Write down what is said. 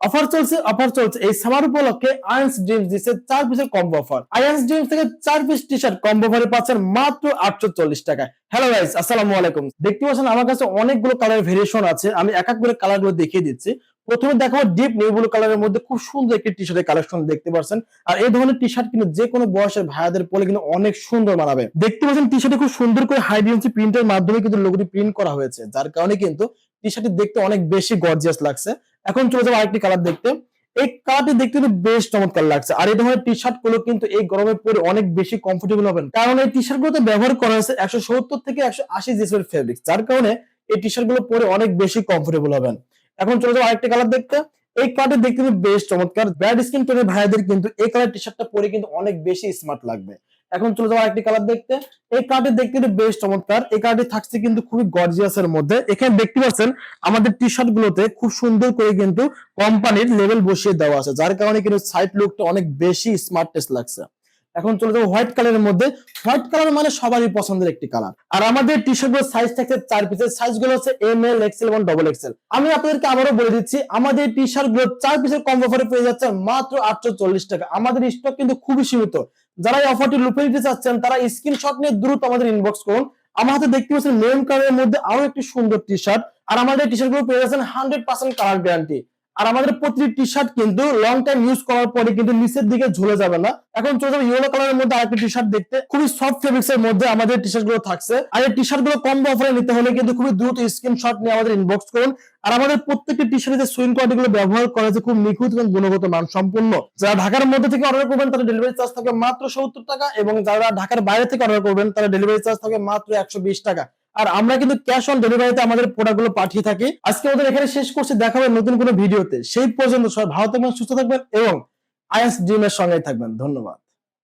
Offer চলছে offer চলছে। এই সামার উপলক্ষে আয়ান্স ড্রিমস দিচ্ছে চার পিসের কম্বো অফার আয়ান্স ড্রিমস থেকে চার পিস টি শার্ট কম্বো অফারে পাচ্ছেন মাত্র আটশো চল্লিশ টাকায়। হ্যালো গাইস আসসালামু আলাইকুম। দেখতে পাচ্ছেন আমার কাছে অনেকগুলো কালার ভেরিয়েশন আছে। আমি এক এক করে কালারগুলো দেখিয়ে দিচ্ছি। প্রথমে দেখাবো ডিপ নেভি ব্লু কালারের মধ্যে খুব সুন্দর একটি টি শার্টের কালেকশন দেখতে পাচ্ছেন। আর এই ধরনের টি শার্ট কিন্তু যে কোনো বয়সের ভাইয়াদের পরে কিন্তু অনেক সুন্দর মানাবে। দেখতে পাচ্ছেন টি শার্টে খুব সুন্দর করে হাই ডিএনসি প্রিন্টের মাধ্যমে কিন্তু লোগোটি প্রিন্ট করা হয়েছে। যার কারণে কিন্তু টি শার্টটি দেখতে অনেক বেশি গর্জিয়াস লাগছে। এখন চলে যাব আরেকটি কালার দেখতে। এই কালারটি দেখতে কিন্তু বেশ চমৎকার লাগছে। আর এই ধরনের টি শার্টগুলো কিন্তু এই গরমে পরে অনেক বেশি কমফোর্টেবল হবেন কারণ এই টি শার্ট গুলোতে ব্যবহার করা হয়েছে একশো সত্তর থেকে একশো আশি জিএসএর ফেব্রিক যার কারণে এই টি শার্টগুলো পরে অনেক বেশি কমফোর্টেবল হবেন এখন চলে যাব আরেকটি কালার দেখতে। এই কালারটি দেখতে কিন্তু বেশ চমৎকার। ব্যাড স্কিন টোনের ভাইয়াদের কিন্তু এই কালার টি শার্টটা পরে কিন্তু অনেক বেশি স্মার্ট লাগবে। এখন চলে যাব আরেকটি কালার দেখতে। এই কালারটি দেখতে বেশ চমৎকার। এই কালারটি থাকছে কিন্তু খুবই গর্জিয়াস এর মধ্যে। এখানে দেখতে পাচ্ছেন, আমাদের টি শার্ট গুলোতে খুব সুন্দর করে কিন্তু কোম্পানির লেভেল বসিয়ে দেওয়া আছে, যার কারণে কিন্তু সাইড লুকটা অনেক বেশি স্মার্টেস্ট লাগছে। এখন চলে যাব হোয়াইট কালারের মধ্যে। হোয়াইট কালার মানে সবারই পছন্দের একটি কালার আর আমাদের টি শার্টগুলোর সাইজ থাকছে চার পিসের সাইজগুলো হচ্ছে এম এল এক্সেল এবং ডবল এক্সেল আমি আপনাদেরকে আবারও বলে দিচ্ছি, আমাদের টি শার্টগুলো চার পিসের কম্বো অফারে পেয়ে যাচ্ছে মাত্র আটশো চল্লিশ টাকা। আমাদের স্টক কিন্তু খুবই সীমিত। যারা এই অফারটি লুপে নিতে চাচ্ছেন, তারা স্ক্রিনশট নিয়ে দ্রুত আমাদের ইনবক্স করুন। আমার হাতে দেখতে পাচ্ছেন মেরুন কালারের মধ্যে আরও একটি সুন্দর টি শার্ট আর আমাদের টি শার্টগুলো পেয়ে যাচ্ছেন হান্ড্রেড পার্সেন্ট কালার গ্যারান্টি আর আমাদের প্রতিটি টি শার্ট কিন্তু লং টাইম ইউজ করার পরে কিন্তু নিচের দিকে ঝুলে যাবে না। এখন চলে যাবে ইয়েলো কালারের মধ্যে আরেকটি টি শার্ট দেখতে। খুবই সফট ফেব্রিক্স এর মধ্যে আমাদের টি শার্টগুলো থাকছে। আর এই টি শার্টগুলো কম অফারে নিতে হলে কিন্তু খুবই দ্রুত স্ক্রিনশট নিয়ে আমাদের ইনবক্স করুন। আর আমাদের প্রত্যেকটি টি শার্টে যে সুইং কোয়ালিটি গুলো ব্যবহার করা হয়েছে খুব নিখুঁত এবং গুণগত মান সম্পূর্ণ যারা ঢাকার মধ্যে থেকে অর্ডার করবেন, তাদের ডেলিভারি চার্জ থাকবে মাত্র সত্তর টাকা এবং যারা ঢাকার বাইরে থেকে অর্ডার করবেন তারা ডেলিভারি চার্জ থাকবে মাত্র একশো বিশ টাকা। আর আমরা কিন্তু ক্যাশ অন ডেলিভারিতে আমাদের প্রোডাক্টগুলো পাঠিয়ে থাকি। আজকে আমাদের এখানে শেষ করছি দেখা হবে নতুন কোনো ভিডিওতে সেই পর্যন্ত সবাই ভালো থাকবেন, সুস্থ থাকবেন এবং আইএস ড্রিমের সঙ্গে থাকবেন। ধন্যবাদ।